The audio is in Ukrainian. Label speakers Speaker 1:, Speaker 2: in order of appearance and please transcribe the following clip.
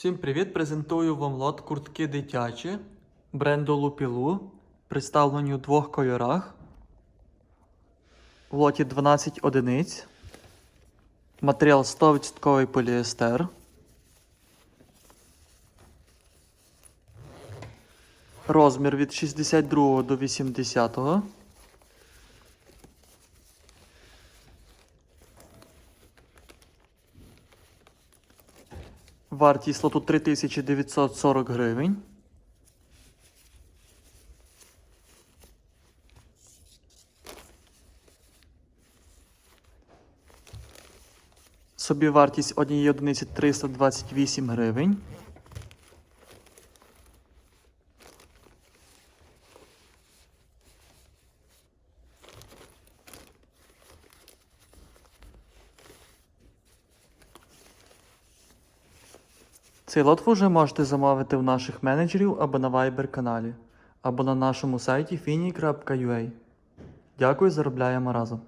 Speaker 1: Всім привіт! Презентую вам лот куртки дитячі бренду Лупілу, представлені у двох кольорах. В лоті 12 одиниць. Матеріал 100% поліестер. Розмір від 62 до 80. Вартість лоту 3940 гривень. Собівартість однієї одиниці 328 гривень. Цей лот ви вже можете замовити в наших менеджерів або на Viber каналі, або на нашому сайті fini.ua. Дякую, заробляємо разом.